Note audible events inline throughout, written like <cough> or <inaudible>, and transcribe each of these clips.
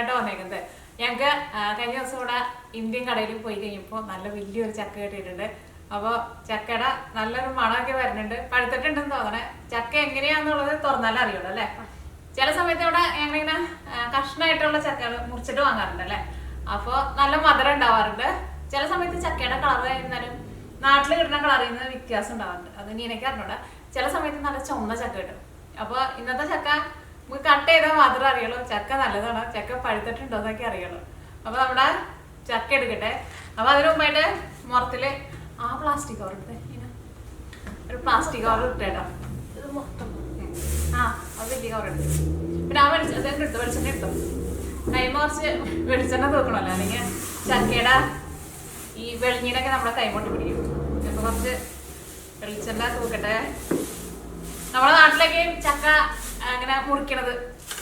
മേടിക്കാനായിട്ട് വന്നേക്കുന്നത്. ഞങ്ങൾക്ക് കഴിഞ്ഞ ദിവസം ഇവിടെ ഇന്ത്യൻ കടയിൽ പോയി കഴിഞ്ഞപ്പോൾ നല്ല വലിയൊരു ചക്ക കിട്ടിയിട്ടുണ്ട്. അപ്പോൾ ചക്കട നല്ലൊരു മണമൊക്കെ വരുന്നുണ്ട്. പഴുത്തിട്ടുണ്ടെന്ന് തോന്നണേ. ചക്ക എങ്ങനെയാന്നുള്ളത് തുറന്നാലേ അറിയുള്ളൂ അല്ലേ? ചില സമയത്ത് ഇവിടെ ഞങ്ങളിങ്ങനെ കഷ്ണമായിട്ടുള്ള ചക്കകൾ മുറിച്ചിട്ട് വാങ്ങാറുണ്ട് അല്ലേ? അപ്പോൾ നല്ല മധുരം ഉണ്ടാവാറുണ്ട്. ചില സമയത്ത് ചക്കയുടെ കളർ ആയിരുന്നാലും നാട്ടിൽ കിട്ടുന്ന കളറിൽ നിന്ന് വ്യത്യാസം ഉണ്ടാവാറുണ്ട്. അത് ഇനി എനിക്ക് അറിഞ്ഞൂടാ. ചില സമയത്ത് നല്ല ചുമന്ന ചക്ക കിട്ടും. അപ്പോൾ ഇന്നത്തെ ചക്ക നമുക്ക് കട്ട് ചെയ്താൽ മാത്രമേ അറിയുള്ളൂ. ചക്ക നല്ലതാണോ. ചക്ക പഴുത്തിട്ടുണ്ടോ എന്നൊക്കെ അറിയുള്ളൂ. അപ്പൊ നമ്മുടെ ചക്ക എടുക്കട്ടെ. അപ്പൊ അതിന് മുമ്പായിട്ട് മുറത്തിൽ ആ പ്ലാസ്റ്റിക് കവർ എടുത്തേ. ഒരു പ്ലാസ്റ്റിക് കവർ ഇട്ടേട്ടോ. ഇത് മൊത്തം. ആ അത് വലിയ കവർ എടുത്തു പിന്നെ ആ വെളിച്ചെണ്ണ എടുത്തു? വെളിച്ചെണ്ണ എടുത്തു? കൈമ കുറച്ച് വെളിച്ചെണ്ണ തൂക്കണമല്ലോ. അല്ലെങ്കിൽ ചക്കയുടെ ഈ വെളിഞ്ഞീനൊക്കെ നമ്മുടെ കൈമോട്ട് പിടിക്കും. അപ്പൊ കുറച്ച് വെളിച്ചെണ്ണ തൂക്കട്ടെ. നമ്മുടെ നാട്ടിലൊക്കെ ചക്ക അങ്ങനെ മുറിക്കണത്.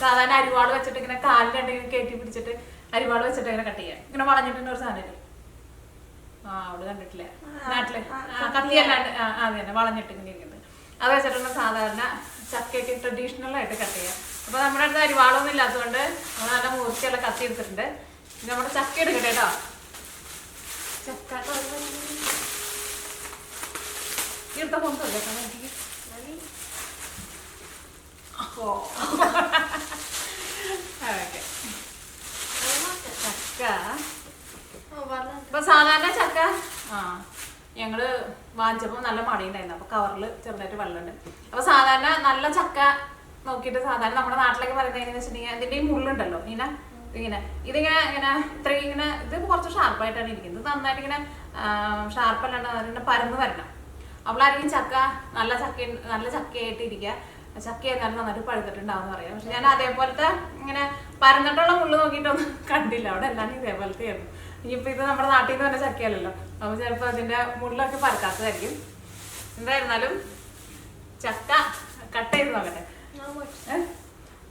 സാധാരണ അരിവാൾ വെച്ചിട്ട് ഇങ്ങനെ കാലിൽ ഉണ്ടെങ്കിൽ കയറ്റി പിടിച്ചിട്ട് അരിവാൾ വെച്ചിട്ട് ഇങ്ങനെ കട്ട് ചെയ്യാം. ഇങ്ങനെ വളഞ്ഞിട്ടുള്ള ഒരു സാധനം ആ അവിടെ കണ്ടിട്ടില്ല? നാട്ടിൽ? കത്തിയല്ലാണ്ട് ആ അത് തന്നെ വളഞ്ഞിട്ട് ഇങ്ങനെ ഇരിക്കുന്നത് അത് വെച്ചിട്ടുള്ള സാധാരണ ചക്കയൊക്കെ ട്രഡീഷണൽ ആയിട്ട് കട്ട് ചെയ്യാം. അപ്പൊ നമ്മുടെ അടുത്ത് അരിവാളൊന്നും ഇല്ലാത്തതുകൊണ്ട് നമ്മൾ നല്ല മൂർച്ചയുള്ള കത്തി എടുത്തിട്ടുണ്ട്. നമ്മുടെ ചക്ക എടുക്കട്ടെ കേട്ടോ. ചക്ക. എടുത്ത പൊന്തല്ലേ ഓ ഓക്കെ. ചക്ക. ഇപ്പൊ സാധാരണ ചക്ക ആ ഞങ്ങൾ വാങ്ങിച്ചപ്പോ നല്ല മടിയുണ്ടായിരുന്നു. അപ്പൊ കവറിൽ ചെറുതായിട്ട് വെള്ളമുണ്ട്. അപ്പൊ സാധാരണ നല്ല ചക്ക നോക്കിയിട്ട് സാധാരണ നമ്മുടെ നാട്ടിലൊക്കെ പറയുന്നത് എങ്ങനെയാന്ന് വെച്ചിട്ടുണ്ടെങ്കിൽ അതിന്റെ ഈ മുള്ളുണ്ടല്ലോ ഇങ്ങനെ ഇങ്ങനെ. ഇതിങ്ങനെ ഇങ്ങനെ ഇത്ര ഇങ്ങനെ ഇത് കുറച്ച് ഷാർപ്പായിട്ടാണ് ഇരിക്കുന്നത്. നന്നായിട്ട് ഇങ്ങനെ ഷാർപ്പല്ലാണ്ട് പരന്ന് വരണം. അവളായിരിക്കും ചക്ക നല്ല ചക്ക നല്ല ചക്കയായിട്ട് ഇരിക്കുക. ചക്ക എന്നാലും നന്നായിട്ട് പഴുത്തിട്ടുണ്ടാവും പറയാം. പക്ഷെ ഞാൻ അതേപോലത്തെ ഇങ്ങനെ പരന്നിട്ടുള്ള മുള്ളു നോക്കിയിട്ടൊന്നും കണ്ടില്ല. അവിടെ എല്ലാം ഇതേപോലത്തെ ആയിരുന്നു ഇനിയിപ്പോ ഇത് നമ്മുടെ നാട്ടിൽ നിന്ന് തന്നെ ചക്കയല്ലല്ലോ. അപ്പൊ ചിലപ്പോ അതിന്റെ മുള്ളൊക്കെ പറക്കാത്തതായിരിക്കും. എന്തായിരുന്നാലും ചക്ക കട്ട് ചെയ്ത് നോക്കട്ടെ.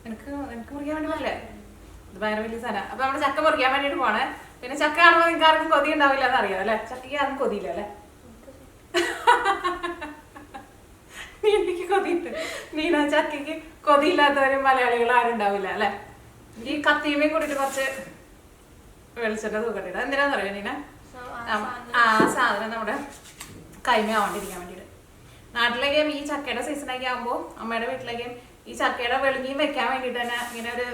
എനിക്ക് എനിക്ക് മുറിക്കാൻ വേണ്ടി പോലെ ഇത് ഭയങ്കര വലിയ സാധനം. അപ്പൊ നമ്മുടെ ചക്ക മുറിക്കാൻ വേണ്ടിട്ട് പോണേ. പിന്നെ ചക്ക കാണുമ്പോൾ നിങ്ങൾക്ക് ആർക്കും കൊതി ഉണ്ടാവില്ല എന്നറിയാം അല്ലെ? ചക്കയ്ക്ക് ആർക്കും കൊതിയില്ല അല്ലെ? <laughs> എനിക്ക് കൊതിയിട്ട്? മീന ചക്കയ്ക്ക് കൊതിയില്ലാത്തവരും മലയാളികൾ ആരും ഉണ്ടാവില്ല അല്ലെ? ഈ കത്തിയുമേ കൂടിയിട്ട് കുറച്ച് വെളിച്ചെണ്ണ തൂക്കട്ടെ എന്തിനാന്ന് പറയാ നീന ആ സാധനം നമ്മുടെ കൈമ നമ്മുടെ കൈമയാവാണ്ടിരിക്കാൻ വേണ്ടിയിട്ട്. നാട്ടിലേക്കും ഈ ചക്കയുടെ സീസണൊക്കെ ആകുമ്പോൾ അമ്മയുടെ വീട്ടിലേക്കും ഈ ചക്കയുടെ വെളുങ്ങിയും വെക്കാൻ വേണ്ടിയിട്ട് തന്നെ ഇങ്ങനെ ഒരു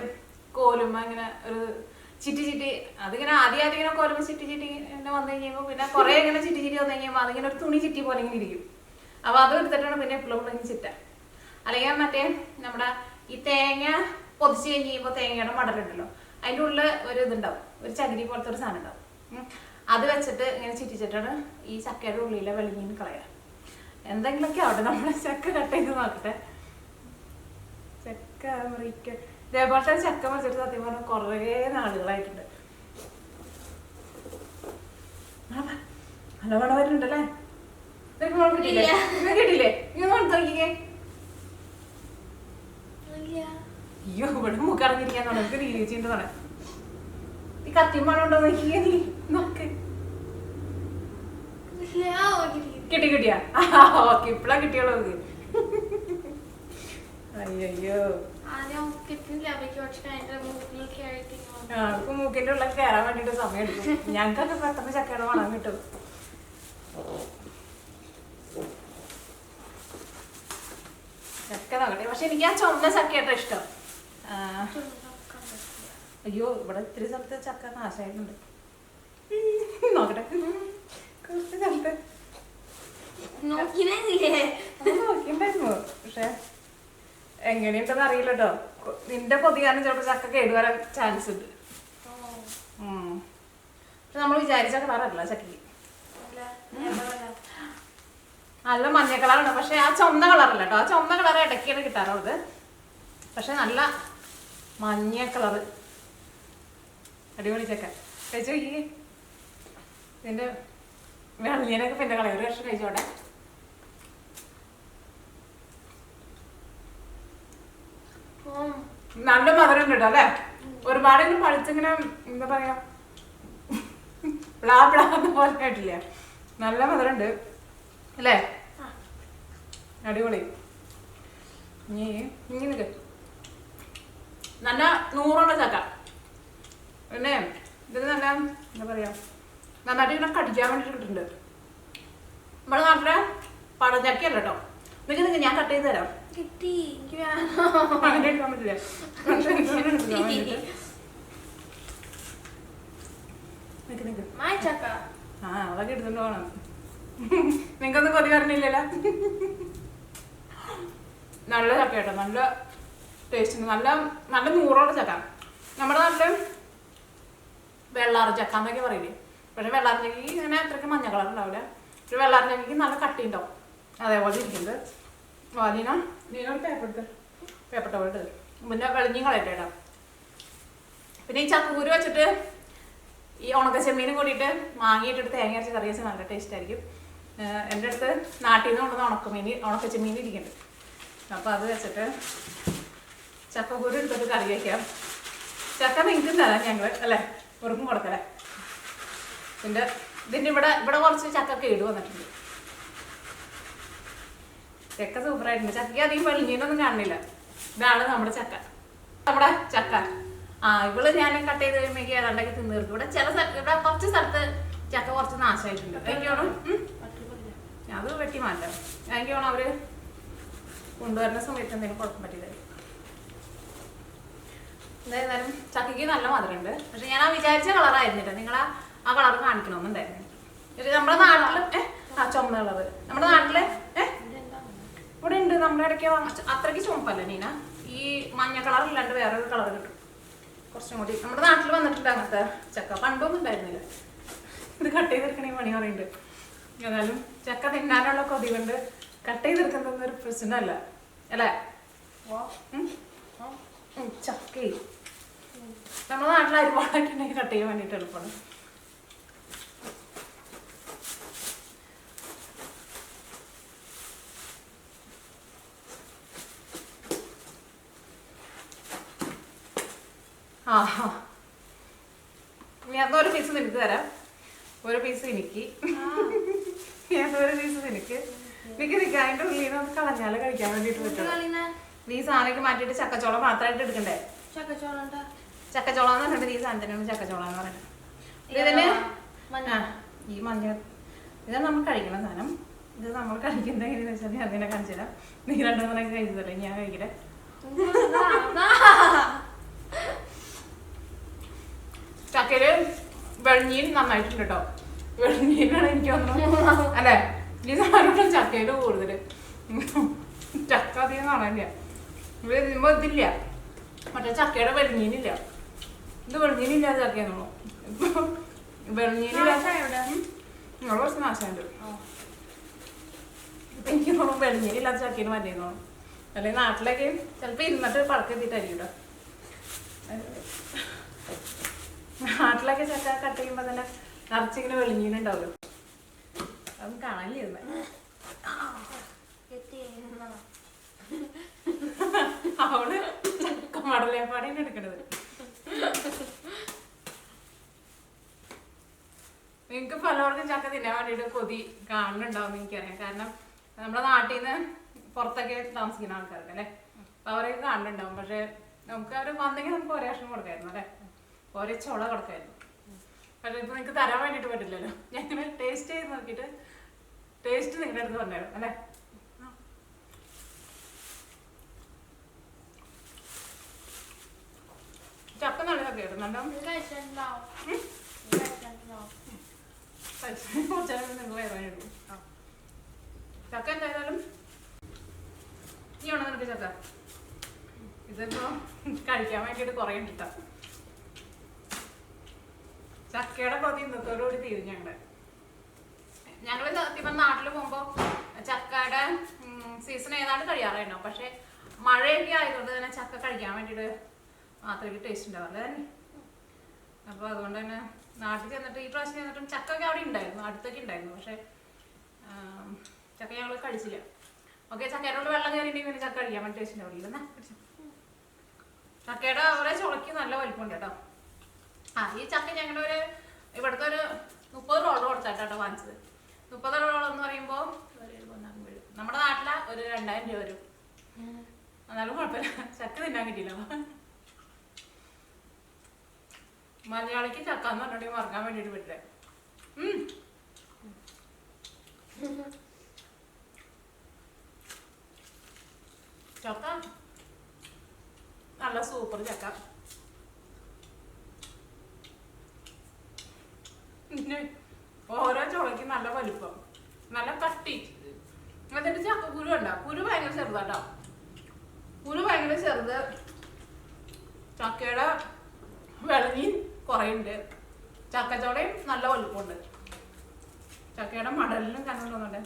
കോലുമ്മ ഇങ്ങനെ ഒരു ചിറ്റി ചിറ്റി അതിങ്ങനെ ആദ്യം ആദ്യം ഇങ്ങനെ കോലുമ്പ ചിറ്റി ചിറ്റി ഇങ്ങനെ വന്നു കഴിയുമ്പോൾ പിന്നെ കുറെ ഇങ്ങനെ ചിറ്റി ചിറ്റി വന്നു കഴിയുമ്പോൾ അതിങ്ങനെ ഒരു തുണി ചിറ്റി പോലെ ഇങ്ങനെ ഇരിക്കും. അപ്പൊ അത് എടുത്തിട്ടാണ് പിന്നെ എപ്പോഴും ചിറ്റ അല്ലെങ്കിൽ മറ്റേ നമ്മുടെ ഈ തേങ്ങ പൊതിച്ച് കഴിഞ്ഞ് കഴിയുമ്പോൾ തേങ്ങയുടെ മടലുണ്ടല്ലോ അതിന്റെ ഉള്ളിൽ ഒരു ഇതുണ്ടാവും ഒരു ചകിരി പോലത്തെ ഒരു സാധനം ഉണ്ടാവും. അത് വെച്ചിട്ട് ഇങ്ങനെ ചിറ്റിച്ചിട്ടാണ് ഈ ചക്കയുടെ ഉള്ളിലെ വെളിഞ്ഞിന് കളയാ എന്തെങ്കിലുമൊക്കെ ആവട്ടെ നമ്മൾ ചക്ക കട്ട് ചെയ്ത് നോക്കട്ടെ. ചക്ക മുറിക്ക. ഇതേപോലത്തെ ചക്ക മുറിച്ചിട്ട് സത്യം പറഞ്ഞാൽ കുറേ നാളുകളായിട്ടുണ്ട്. നല്ല മണം വരുന്നുണ്ടല്ലേ? അയ്യോ ഇവിടെ തുടങ്ങി തുടങ്ങി നോക്കിയേ നീ? നോക്ക്. കിട്ടി. കിട്ടിയാ? ഓക്കെ ഇപ്പഴാ കിട്ടിയോളൂ അയ്യോ മൂക്കിന്റെ ഉള്ളിൽ കയറാൻ വേണ്ടിട്ട് സമയം എടുക്കും ഞങ്ങൾക്കൊക്കെ പെട്ടെന്ന് ചക്കയുടെ മണം കിട്ടും. ചക്ക നോക്കട്ടെ പക്ഷെ എനിക്ക് ആ ചുമന്ന ചക്കയാട്ടോ ഇഷ്ടം. അയ്യോ ഇവിടെ ഇത്തിരി സ്ഥലത്ത് ചക്ക നാശമായിട്ടുണ്ട്. നോക്കട്ടെ. കുറച്ച് സ്ഥലത്ത് നോക്കിണ്ടായിരുന്നു. പക്ഷെ എങ്ങനെയുണ്ടെന്ന് അറിയില്ല കേട്ടോ നിന്റെ കൊതി കാരണം ചിലപ്പോ ചക്ക കേടുവരാൻ ചാൻസ് ഉണ്ട്. പക്ഷെ നമ്മൾ വിചാരിച്ച കളറല്ല ചക്കയ്ക്ക്. അല്ല, ഇടവല. നല്ല മഞ്ഞ കളറാണ് പക്ഷെ ആ ചുമന്ന കളറല്ല കേട്ടോ ആ ചുമന്ന കളർ ഇടയ്ക്കാണ് കിട്ടാറുള്ളത് പക്ഷെ നല്ല മഞ്ഞ കളറ്. അടിപൊളി ചക്ക. കഴിച്ചു നോക്കിയേ ഇതിന്റെ വെള്ളിയനൊക്കെ പിന്നെ കളയും ഒരു വർഷം കഴിച്ചോടെ. നല്ല മധുരം കേട്ടോ അല്ലേ? ഒരുപാട് ഇങ്ങനെ പഴുത്തിങ്ങനെ എന്താ പറയാ? <laughs> പ്ലാ പ്ലാ പോലെ കേട്ടില്ലേ നല്ല മധുരം ഉണ്ട്. അല്ലേ? അടിപൊളി. നീ ഇങ്ങനെ നല്ല നൂറുള്ള ചക്ക. പിന്നെ ഇത് നല്ല എന്താ പറയാ? നന്നായിട്ട് ഇങ്ങനെ കടിക്കാൻ വേണ്ടിട്ട് കിട്ടുന്നുണ്ട് നമ്മുടെ നാട്ടിലെ പഴഞ്ചക്കയല്ല കേട്ടോ നിനക്ക് ഞാൻ കട്ട് ചെയ്ത് തരാം. കിട്ടി. അങ്ങനെ എടുക്കാൻ പറ്റില്ല? വേണ്ടിയിട്ട്. നിക്ക് നിക്ക്. ആ അതൊക്കെ എടുത്തോണ്ട് പോകണം നിങ്ങക്കൊന്നും കൊതി പറഞ്ഞില്ലല്ലോ നല്ല ചക്ക കേട്ടോ. നല്ല ടേസ്റ്റ് നല്ല നല്ല നൂറോടെ ചക്ക. നമ്മുടെ നാട്ടിൽ വെള്ളാറ് ചക്ക എന്നൊക്കെ പറയില്ലേ? പക്ഷെ വെള്ളാറ് ചക്കയ്ക്ക് ഇങ്ങനെ അത്രയ്ക്ക് മഞ്ഞ കളർ ഉണ്ടാവില്ല. പക്ഷെ വെള്ളാറ് നല്ല കട്ടി ഉണ്ടാവും. അതേപോലെ ഇരിക്കുന്നത് വാലീന നീന? ഒരു പേപ്പർ എടുത്ത് പേപ്പർ ടവർ എടുത്ത് പിന്നെ വെളിഞ്ഞിയും കളയട്ടേടാ പിന്നെ ഈ ചക്കൂര് വെച്ചിട്ട് ഈ ഉണക്ക ചെമ്മീനും കൂടിയിട്ട് മാങ്ങിയിട്ടിട്ട് തേങ്ങ അരച്ച് കറി വെച്ചാൽ നല്ല ടേസ്റ്റ് ആയിരിക്കും. എന്റെ അടുത്ത് നാട്ടിൽ നിന്ന് കൊണ്ടുവന്ന ഉണക്കമീൻ ഉണക്കച്ച മീൻ ഇരിക്കുന്നുണ്ട്. അപ്പോൾ അത് വെച്ചിട്ട് ചക്കക്കുരു എടുത്തിട്ട് കറി വയ്ക്കാം ചക്ക നിങ്ങൾക്കും തരാം ഞങ്ങൾ അല്ലേ? വെറുക്കും കൊടുക്കല്ലേ പിന്നെ ഇതിന്റെ ഇവിടെ ഇവിടെ കുറച്ച് ചക്ക കേട് വന്നിട്ടുണ്ട്. ചക്ക സൂപ്പറായിട്ടുണ്ട് ചക്കയ്ക്ക് അധികം വെളിഞ്ഞീനൊന്നും കാണുന്നില്ല. ഇതാണ് നമ്മുടെ ചക്ക. നമ്മുടെ ചക്ക. ആ ഇവൾ ഞാൻ കട്ട് ചെയ്ത് കഴിയുമ്പോഴേക്ക് ഏതാണ്ടൊക്കെ തിന്നീർക്കും ഇവിടെ ചില ഇവിടെ കുറച്ച് സ്ഥലത്ത് ചക്ക കുറച്ച് നാശമായിട്ടുണ്ട്. എനിക്ക് തോന്നുന്നു ഉം, അത് വെട്ടി മാറ്റാം. എനിക്ക് വേണം അവർ? കൊണ്ടുവരുന്ന സമയത്ത് എന്തെങ്കിലും കുഴപ്പം പറ്റില്ല എന്തായിരുന്നാലും ചക്കയ്ക്ക് നല്ല മധുരമുണ്ട്. പക്ഷെ ഞാൻ ആ വിചാരിച്ച കളറായിരുന്നില്ല നിങ്ങൾ ആ കളർ കാണിക്കണമെന്നുണ്ടായിരുന്നു. നമ്മുടെ നാട്ടിൽ ഏഹ് ആ ചുമന്ന കളറ് നമ്മുടെ നാട്ടിൽ ഏഹ് ഇവിടെ ഉണ്ട്. നമ്മുടെ ഇടയ്ക്ക് അത്രയ്ക്ക് ചുമപ്പല്ല നീന. ഈ മഞ്ഞ കളർ ഇല്ലാണ്ട് വേറൊരു കളർ കിട്ടും. കുറച്ചും കൂടി. നമ്മുടെ നാട്ടിൽ വന്നിട്ടുണ്ട് അങ്ങനത്തെ ചക്ക. പണ്ടൊന്നും ഉണ്ടായിരുന്നില്ല. ഇത് കട്ട് ചെയ്തെടുക്കണേ പണി പറയുന്നുണ്ട്. ഏതായാലും ചക്ക തിന്നാനുള്ള കൊതി കൊണ്ട് കട്ട് ചെയ്തെടുക്കുന്നതൊന്നും ഒരു പ്രശ്നമല്ല. അല്ലേ? ചക്ക. നമ്മുടെ നാട്ടിൽ ഉണ്ടെങ്കിൽ കട്ട് ചെയ്യാൻ വേണ്ടിയിട്ട് എളുപ്പമാണ്. ആഹാ. ഞാൻ ഒരു പീസ് നിനക്ക് തരാം. ഒരു പീസ് എനിക്ക് ഞാൻ ഒരു പീസ് നിനക്ക് നിൽക്കുക അതിന്റെ ഉള്ളിൽ നിന്ന് കളഞ്ഞാൽ കഴിക്കാൻ വേണ്ടിട്ട് പറ്റുള്ളൂ. നീ സാധനമൊക്കെ മാറ്റിയിട്ട് ചക്കച്ചോളം മാത്രമായിട്ട് എടുക്കണ്ടേ? ചക്കച്ചോളം എന്ന് പറഞ്ഞിട്ട് ഈ സാധനത്തിനാണ് ചക്കച്ചോളം എന്ന് പറയുന്നത് ഇതിന് മഞ്ഞ. ആ, ഈ മഞ്ഞ ഇത് നമ്മൾ കഴിക്കുന്ന സാധനം. ഇത് നമ്മൾ കഴിക്കുന്നത് എങ്ങനെയാന്ന് വെച്ചാൽ ഞാൻ അതിനെ കാണിച്ചു തരാം നീ രണ്ടെണ്ണം കഴിച്ചതല്ലേ? ഞാൻ കഴിക്കട്ടെ. ചക്കയിൽ വെളിഞ്ഞീൻ നന്നായിട്ടുണ്ട് കേട്ടോ വെളിഞ്ഞീനാണ് എനിക്ക് തോന്നുന്നു അല്ലേ? ഈ സാധനം ചക്കയുടെ കൂടുതൽ. ചക്ക അധികം കാണാനില്ല. ഇവിടെ ഇതിമ്പോ ഇതില്ല. മറ്റേ ചക്കയുടെ വെളിഞ്ഞീനില്ല. ഇത് വെളിഞ്ഞീനില്ലാതെ ചക്കയെന്നുള്ളൂ ഇപ്പൊ വെളിഞ്ഞീനില്ല നിങ്ങൾ കുറച്ച് നാശമുണ്ട് എനിക്ക് തോന്നുന്നു വെളിഞ്ഞീനില്ലാത്ത ചക്കേന് മതിയെന്ന്. അല്ലെങ്കിൽ നാട്ടിലൊക്കെ ചിലപ്പോൾ ഇരുന്നിട്ട് പടക്കെത്തിയിട്ടായിരിക്കും കേട്ടോ നാട്ടിലൊക്കെ ചക്ക കട്ട് ചെയ്യുമ്പോൾ തന്നെ നിറച്ചിങ്ങനെ വെളിഞ്ഞീനുണ്ടാവുമല്ലോ. അതൊന്നും കാണാനില്ല അവൾ മടലേപ്പാടിയാണ് എടുക്കണത്. നിങ്ങൾക്ക് പലവർക്കും ചക്ക തിന്നാൻ വേണ്ടിയിട്ട് കൊതി കാണുന്നുണ്ടാവും എനിക്കറിയാം. കാരണം നമ്മുടെ നാട്ടിൽ നിന്ന് പുറത്തൊക്കെ താമസിക്കുന്ന ആൾക്കാർക്ക് അല്ലേ? അപ്പൊ അവരൊക്കെ കാണുന്നുണ്ടാവും. പക്ഷെ നമുക്ക് അവർ വന്നെങ്കിൽ നമുക്ക് ഒരേ ഭക്ഷണം കൊടുക്കായിരുന്നു അല്ലേ? ഒരേ ചുള കൊടുക്കായിരുന്നു. പക്ഷെ ഇപ്പൊ നിങ്ങൾക്ക് തരാൻ വേണ്ടിട്ട് പറ്റില്ലല്ലോ. ഞങ്ങൾ ടേസ്റ്റ് ചെയ്ത് നോക്കിയിട്ട് ടേസ്റ്റ് നിങ്ങളുടെ അടുത്ത് പറഞ്ഞു അല്ലേ? ചക്ക നല്ല കിട്ടുന്നുണ്ടോ വേറെ ചക്ക എന്തായാലും നീ ഉണ നിനക്ക് ചക്ക. ഇതിപ്പോ കഴിക്കാൻ വേണ്ടിയിട്ട് കുറേ ഉണ്ട് ട്ടോ. ചക്കയുടെ പ്രതി ഇന്നത്തോടുകൂടി തീരും ഞങ്ങൾ ഞങ്ങൾ സത്യം നാട്ടിൽ പോകുമ്പോൾ പോകുമ്പോ ചക്കയുടെ സീസൺ ഏതാണ്ട് കഴിയാറുണ്ടോ പക്ഷെ മഴയൊക്കെ ആയതുകൊണ്ട് തന്നെ ചക്ക കഴിക്കാൻ വേണ്ടിയിട്ട് മാത്രമേ ടേസ്റ്റ് ഉണ്ടാവില്ല തന്നെ അപ്പോൾ അതുകൊണ്ട് തന്നെ നാട്ടിൽ ചെന്നിട്ട് ഈ പ്രാവശ്യം ചെന്നിട്ടും ചക്കൊക്കെ അവിടെ ഉണ്ടായിരുന്നു അടുത്തൊക്കെ ഉണ്ടായിരുന്നു പക്ഷെ ചക്ക ഞങ്ങൾ കഴിച്ചില്ല. ഓക്കെ ചക്കയുടെ വെള്ളം കയറിയിട്ടുണ്ടെങ്കിൽ ചക്ക കഴിക്കാൻ വേണ്ടി ടേസ്റ്റ് ഉണ്ടാവില്ല എന്നാ. ചക്കയുടെ അവരെ ചുളക്കി നല്ല വലിപ്പമുണ്ട് കേട്ടോ. ആ ഈ ചക്ക ഞങ്ങളുടെ ഒരു ഇവിടുത്തെ ഒരു മുപ്പത് റോൾ കൊടുത്താട്ടോ വാങ്ങിച്ചത്. മുപ്പത് റോളം എന്ന് പറയുമ്പോൾ. നമ്മുടെ നാട്ടിലെ ഒരു രണ്ടായിരം രൂപ വരും. എന്നാലും കുഴപ്പമില്ല. ചക്ക തിന്നാൻ കിട്ടിയില്ല. മലയാളിക്ക് ചക്ക എന്ന് പറഞ്ഞിട്ടുണ്ടെങ്കിൽ മറക്കാൻ വേണ്ടിയിട്ട് പറ്റില്ല. ചക്ക. നല്ല സൂപ്പർ ചക്ക. പിന്നെ നല്ല വലുപ്പം. നല്ല കട്ടി. എന്നിട്ട് ചക്ക കുരു ഉണ്ട കുരു ഭയങ്കര ചെറുതാട്ടോ. കുരു ഭയങ്കര ചെറുത്. ചക്കയുടെ വിളഞ്ഞി കുറേ ഉണ്ട് ചക്കച്ചോടയും നല്ല വലുപ്പമുണ്ട്. ചക്കയുടെ മടലിനും കണ്ടുകൊണ്ടുണ്ട്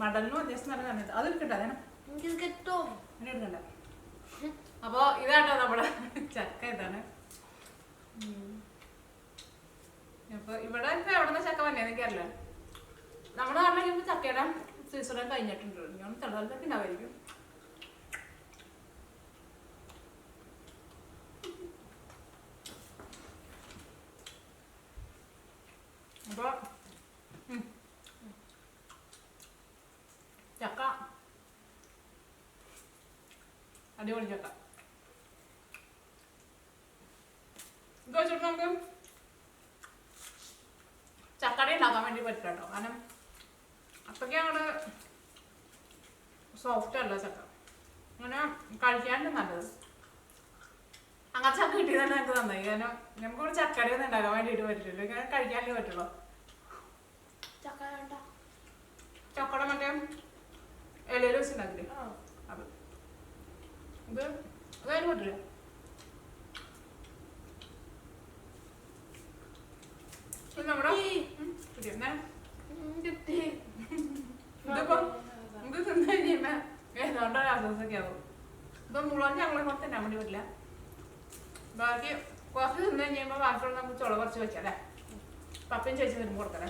മടലിനും അത്യാവശ്യം നല്ല കണ്ടിട്ട് അത് എടുക്കട്ടെ അതിനെ. എടുക്കണ്ട. അപ്പോ ഇതാട്ടോ നമ്മുടെ ചക്ക ഇതാണ്. അപ്പൊ ഇവിടെ ചക്ക അടിപൊളി ചക്ക. ഇത് നമുക്ക് ചക്കട ഉണ്ടാക്കാൻ വേണ്ടി പറ്റില്ല കേട്ടോ കാരണം അത്രയ്ക്ക് അങ്ങോട്ട് സോഫ്റ്റ് അല്ല ചക്ക അങ്ങനെ കഴിക്കാണ്ട് നല്ലത്. അങ്ങനെ ചക്ക കിട്ടിയത് തന്നെ എനിക്ക് നന്നായി. കാരണം നമുക്കിവിടെ ചക്കടി ഒന്നും ഉണ്ടാക്കാൻ വേണ്ടിയിട്ട് പറ്റില്ലല്ലോ. ഇങ്ങനെ കഴിക്കാനേ പറ്റുള്ളൂ. ചക്കട മറ്റേ ഇലയിൽ വെച്ചിട്ടുണ്ടാക്കില്ലേ? അത്. ഇത് അതായത് പറ്റില്ല. നമ്മുടെ ഇതിപ്പോ ഇത് തിന്നു കഴിയുമ്പോ ഏതാണ്ട് ഒരു ആശ്വാസമൊക്കെ ആവും. ഇപ്പം മുഴുവൻ ഞങ്ങളെ കുറച്ച് തന്നെ വേണ്ടി പറ്റില്ല. ബാക്കി കുറച്ച് തിന്നു കഴിയുമ്പോ ബാക്കിയുള്ള നമുക്ക് ചുള കുറച്ച് വെച്ചല്ലേ പപ്പയും ചേച്ചി വരുമ്പോ കൊടുക്കലേ.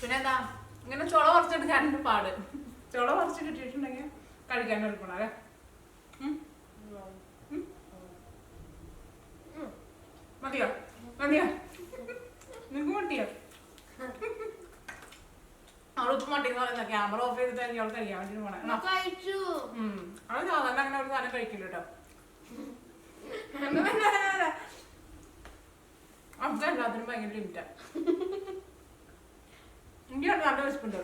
പിന്നെ എന്താ ഇങ്ങനെ ചുള കുറച്ചെടുക്കാനുണ്ട് പാട്. ചുള കുറച്ച് കിട്ടിയിട്ടുണ്ടെങ്കിൽ കഴിക്കാൻ എളുപ്പമാണ് അല്ലേ. മതിയോ? മതിയോ? നിനക്ക് മട്ടിയോ അവളിപ്പോ മട്ടിന്ന് പറയുന്ന ക്യാമറ ഓഫ് ചെയ്തിട്ടായിരിക്കും അവൾ കഴിക്കാൻ വേണ്ടി പോണേ. കഴിച്ചു. അവൾ സാധാരണ അങ്ങനെ ഒരു സാധനം കഴിക്കില്ല കേട്ടോ അവൾക്ക് എല്ലാത്തിനും ഭയങ്കര ലിമിറ്റാ എനിക്കാണ് നല്ല വിശപ്പുണ്ട്.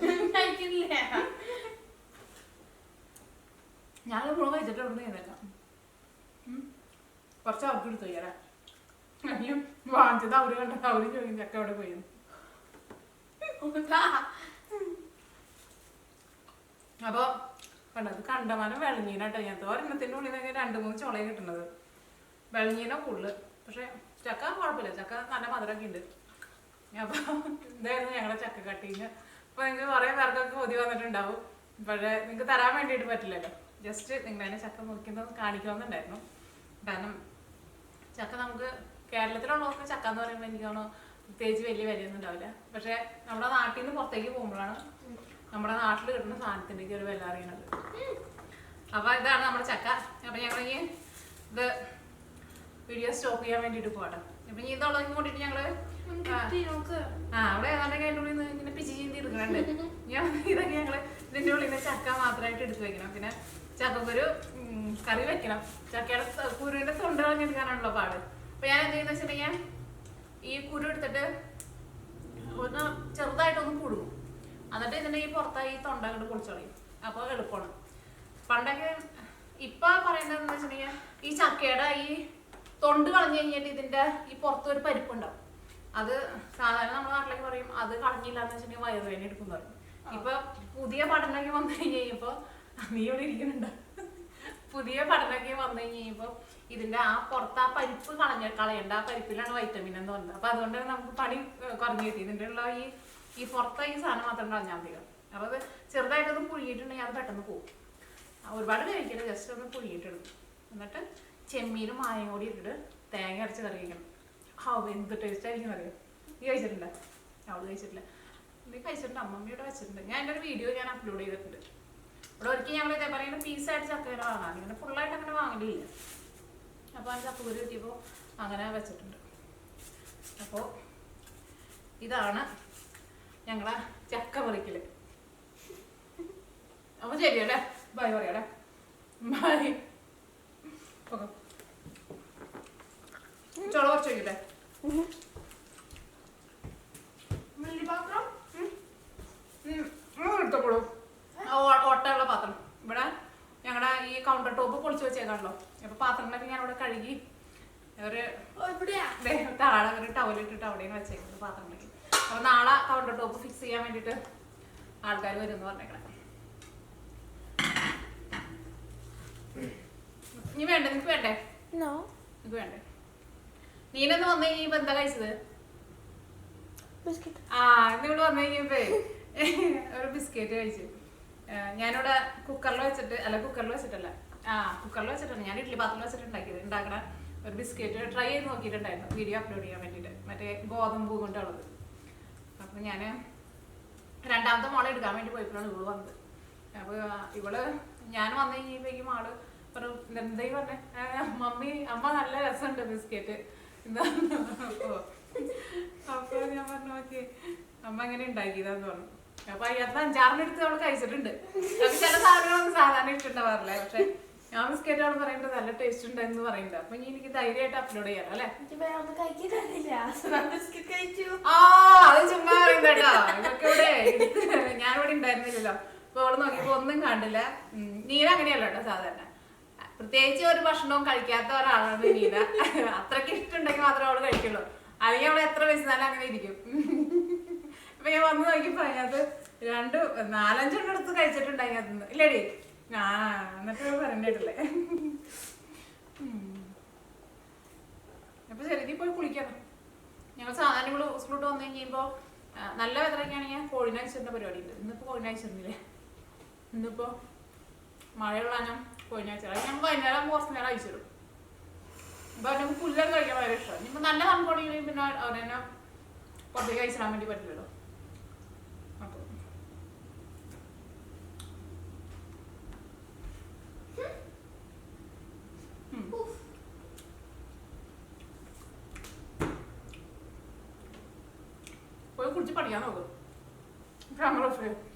ഞാൻ കഴിച്ചിട്ട് അവിടെ കുറച്ച് അവർക്ക് എടുത്തു അയ്യോ വാങ്ങിച്ചത് അവർ കണ്ടത് അവർ ചോദിച്ചൊക്കെ ചക്ക അവിടെ പോയി? അപ്പൊ കണ്ടത് കണ്ടമാനം വെളഞ്ഞീനാട്ടോ ഞാൻ. ഒരെണ്ണത്തിന്റെ ഉള്ളിൽ രണ്ട് മൂന്ന് ചോളയും കിട്ടുന്നത്. വെളഞ്ഞീന ഫുള്ള് പക്ഷെ ചക്ക കുഴപ്പമില്ല. ചക്ക നല്ല മധുരമൊക്കെ ഉണ്ട്. അപ്പൊ ഇതായിരുന്നു ഞങ്ങളുടെ ചക്ക കട്ടിങ്? അപ്പൊ നിങ്ങൾക്ക് കുറെ പേർക്കൊക്കെ കൊതി വന്നിട്ടുണ്ടാവും. പക്ഷേ നിങ്ങൾക്ക് തരാൻ വേണ്ടിയിട്ട് പറ്റില്ലല്ലോ. ജസ്റ്റ് നിങ്ങൾ അതിനെ ചക്ക മുറിക്കുന്നത് കാണിക്കണമെന്നുണ്ടായിരുന്നു. കാരണം ചക്ക നമുക്ക് കേരളത്തിലുള്ളവർക്ക് ചക്ക എന്ന് പറയുമ്പോൾ എനിക്ക് തോന്നുന്നു പ്രത്യേകിച്ച് വലിയ വിലയൊന്നും ഉണ്ടാവില്ല. പക്ഷെ നമ്മുടെ നാട്ടിൽ നിന്ന് പുറത്തേക്ക് പോകുമ്പോഴാണ് നമ്മുടെ നാട്ടിൽ കിട്ടുന്ന സാധനത്തിന്റെയൊക്കെ ഒരു വില അറിയണത്. അപ്പോൾ ഇതാണ് നമ്മുടെ ചക്ക. അപ്പം ഞങ്ങൾ ഈ ഇത് വീഡിയോ സ്റ്റോപ്പ് ചെയ്യാൻ വേണ്ടിയിട്ട് പോകട്ടെ അപ്പം ഇനി ഇതുള്ളതിന് കൂട്ടിയിട്ട് ഞങ്ങൾ ആ, അവിടെ ഏതാണ്ടൊക്കെ അതിന്റെ ഉള്ളിൽ നിന്ന് ഇങ്ങനെ പിച്ചി ചീന്തി എടുക്കണുണ്ട് ഞാൻ ഇതൊക്കെ ഞങ്ങൾ ഇതിന്റെ ഉള്ളിൽ നിന്ന് ചക്ക മാത്രമായിട്ട് എടുത്ത് വെക്കണം. പിന്നെ ചക്കക്കുരു കറി വെക്കണം. ചക്കയുടെ കുരുവിന്റെ കുരുവിന്റെ തൊണ്ട കളഞ്ഞെടുക്കാനാണല്ലോ പാട്. അപ്പൊ ഞാൻ എന്ത് ചെയ്യുന്ന വെച്ചിട്ടുണ്ടെങ്കിൽ ഈ കുരു എടുത്തിട്ട് ഒന്ന് ചെറുതായിട്ടൊന്ന് പുഴുകും എന്നിട്ട് ഇതിന്റെ ഈ പുറത്തായി തൊണ്ട അങ്ങോട്ട് പൊളിച്ചോളിയും അപ്പോൾ എളുപ്പമാണ് പണ്ടൊക്കെ ഇപ്പൊ പറയുന്നത് എന്താ വെച്ചിട്ടുണ്ടെങ്കിൽ ഈ ചക്കയുടെ ഈ തൊണ്ട് കളഞ്ഞു കഴിഞ്ഞിട്ട് ഇതിന്റെ ഈ പുറത്ത് ഒരു പരിപ്പുണ്ടാവും അത് സാധാരണ നമ്മുടെ നാട്ടിലേക്ക് പറയും അത് കളഞ്ഞില്ല എന്ന് വെച്ചിട്ടുണ്ടെങ്കിൽ വയറുവേദന എടുക്കും എന്ന് പറയും. ഇപ്പൊ പുതിയ പഠനമൊക്കെ വന്നു കഴിഞ്ഞ് കഴിഞ്ഞപ്പോ നീ ഇവിടെ ഇരിക്കുന്നുണ്ട്? പുതിയ പഠനമൊക്കെ വന്നു കഴിഞ്ഞ് കഴിഞ്ഞപ്പോ ഇതിന്റെ ആ പുറത്ത് ആ പരിപ്പ് കളഞ്ഞ കളയണ്ട ആ പരിപ്പിലാണ് വൈറ്റമിൻ എന്ന് പറയുന്നത് അപ്പൊ അതുകൊണ്ട് നമുക്ക് പണി കുറഞ്ഞു കിട്ടി ഇതിന്റെ ഉള്ള ഈ ഈ പുറത്തെ ഈ സാധനം മാത്രം കളഞ്ഞാൽ മതി അപ്പൊ അത് ചെറുതായിട്ടൊന്ന് പുഴുകിയിട്ടുണ്ടെങ്കിൽ അത് പെട്ടെന്ന് പോകും ഒരുപാട് കഴിക്കരുത് ജസ്റ്റ് ഒന്ന് പുഴുകിയിട്ടിടും എന്നിട്ട് ചെമ്മീനും മായം കൂടി ഇട്ടിട്ട് തേങ്ങ അരച്ച് കറി കഴിക്കണം ആ എന്ത് ടേസ്റ്റ് ആയിരിക്കും അറിയാം? നീ കഴിച്ചിട്ടില്ല അവൾ കഴിച്ചിട്ടില്ല. നീ കഴിച്ചിട്ടുണ്ട്? അമ്മമ്മയോട് വെച്ചിട്ടുണ്ട്. ഞാൻ എന്റെ ഒരു വീഡിയോ ഞാൻ അപ്ലോഡ് ചെയ്തിട്ടുണ്ട്. ഇവിടെ ഒരിക്കൽ ഞങ്ങൾ ഇതേ പറയുന്നത് പീസായിട്ട് ചക്കര വാങ്ങാം ഇങ്ങനെ ഫുള്ളായിട്ട് അങ്ങനെ വാങ്ങലില്ല. അപ്പോൾ ആ ചക്കക്കുരു കിട്ടിയപ്പോൾ അങ്ങനെ വെച്ചിട്ടുണ്ട്. അപ്പോൾ ഇതാണ് ഞങ്ങളെ ചക്ക പറിക്കൽ. അപ്പൊ ശരിയല്ലേ ബൈ പറയാടെ ബൈ ഓക്കെ ചോള കുറച്ച് വയ്ക്കട്ടെ വലിയ പാത്രം എടുത്തോളൂ ഓട്ടയുള്ള പാത്രം. ഇവിടെ ഞങ്ങളുടെ ഈ കൗണ്ടർ ടോപ്പ് പൊളിച്ചു വെച്ചേക്കാണല്ലോ. അപ്പൊ പാത്രങ്ങളൊക്കെ ഞാൻ ഇവിടെ കഴുകി ഒരു താഴെ ഒരു ടവലിട്ടിട്ട് അവിടെയും വെച്ചേക്കുന്നത് പാത്രങ്ങളൊക്കെ അപ്പൊ നാളെ കൗണ്ടർ ടോപ്പ് ഫിക്സ് ചെയ്യാൻ വേണ്ടിട്ട് ആൾക്കാർ വരും എന്ന് പറഞ്ഞേക്കണേ. നീ വേണ്ട? നിനക്ക് വേണ്ടേ? നിനക്ക് വേണ്ടേ? നീനൊന്ന് വന്നു ഈ എന്താ കഴിച്ചത്? ആ ഇന്നിവിടെ വന്നു കഴിഞ്ഞപ്പോ ഒരു ബിസ്ക്കറ്റ് കഴിച്ചു. ഞാനിവിടെ കുക്കറിൽ വെച്ചിട്ട് അല്ല കുക്കറിൽ വെച്ചിട്ടല്ല. ആ കുക്കറിൽ വെച്ചിട്ടുണ്ട് ഞാൻ ഇഡ്ഡലി പാത്രത്തിൽ വെച്ചിട്ട് ഉണ്ടാക്കിയത്. ഉണ്ടാക്കണ ഒരു ബിസ്ക്കറ്റ് ട്രൈ ചെയ്ത് നോക്കിയിട്ടുണ്ടായിരുന്നു. വീഡിയോ അപ്ലോഡ് ചെയ്യാൻ വേണ്ടിയിട്ട്. മറ്റേ ഗോതമ്പ് കൊണ്ടുള്ളത്. അപ്പൊ ഞാൻ രണ്ടാമത്തെ മോളെ എടുക്കാൻ വേണ്ടി പോയപ്പോഴാണ് ഇവൾ വന്നത്. അപ്പോൾ ഇവൾ ഞാൻ വന്നു കഴിഞ്ഞപ്പോഴേക്കും ആൾ പറഞ്ഞു എന്തായി പറഞ്ഞേ? മമ്മി അമ്മ നല്ല രസമുണ്ട് ബിസ്ക്കറ്റ്. എന്താ? അപ്പൊ അപ്പൊ ഞാൻ പറഞ്ഞു ഓക്കെ. അമ്മ എങ്ങനെ ഉണ്ടാക്കിയതാന്ന് പറഞ്ഞു. അപ്പൊ അതിനകത്ത് അഞ്ചാറിനെടുത്ത് അവൾ കഴിച്ചിട്ടുണ്ട്. അപ്പൊ ചില സാധനങ്ങളൊന്നും സാധാരണ ഇഷ്ടമുണ്ടാവാറില്ല പക്ഷെ ഞാൻ ബിസ്ക്കറ്റ് അവൾ പറയുന്നത് നല്ല ടേസ്റ്റ് ഉണ്ട് എന്ന് പറയുന്നുണ്ട്. അപ്പൊ ഇനി എനിക്ക് ധൈര്യമായിട്ട് അപ്ലോഡ് ചെയ്യാം അല്ലേ? ആ ഞാനിവിടെ ഉണ്ടായിരുന്നില്ലല്ലോ. അപ്പൊ അവിടെ നോക്കിയപ്പോ ഒന്നും കണ്ടില്ല. നീന അങ്ങനെയല്ല കേട്ടോ സാധാരണ. പ്രത്യേകിച്ച് ഒരു ഭക്ഷണവും കഴിക്കാത്ത ഒരാളാണ് നീന അത്രയ്ക്ക് ഇഷ്ടമുണ്ടെങ്കിൽ മാത്രമേ അവൾ കഴിക്കുള്ളൂ. അല്ലെങ്കിൽ അവൾ എത്ര വയസ്സാലും അങ്ങനെ ഇരിക്കും. അപ്പൊ ഞാൻ വന്ന് നോക്കിയപ്പോ അതിനകത്ത് രണ്ട് നാലഞ്ചെണ്ണം എടുത്ത് കഴിച്ചിട്ടുണ്ട് അതിനകത്ത് ഇല്ലേടി? ആ എന്നിട്ട് പറഞ്ഞിട്ടില്ലേ അപ്പൊ ശരി നീ പോയി കുളിക്കണം. ഞങ്ങൾ സാധാരണ ഇവിടെ സ്കൂളിട്ട് വന്നു കഴിയുമ്പോൾ നല്ല വെതറൊക്കെയാണെങ്കിൽ കോഴിനെ അയച്ചിരുന്ന പരിപാടി ഉണ്ട് ഇന്നിപ്പോൾ കോഴിനെ അയച്ചിരുന്നില്ലേ ഇന്നിപ്പോൾ മഴയുള്ള ഞാൻ കോഴിനെ അയച്ചത് അത് ഞങ്ങൾ വൈകുന്നേരം കുറച്ച് നേരം അയച്ചിടും അപ്പോൾ നമുക്ക് പുല്ലൊക്കെ കഴിക്കാൻ ഭയങ്കര ഇഷ്ടമാണ് ഇനിയിപ്പോൾ നല്ല തണുപ്പാണെങ്കിൽ പിന്നെ അവരെന്നെ പുറത്തേക്ക് അയച്ചിടാൻ വേണ്ടി പറ്റില്ലല്ലോ അപ്പോൾ പോയി കുടിച്ച് പഠിക്കാൻ നോക്കും ക്യാമറ ഓഫ് ചെയ്യും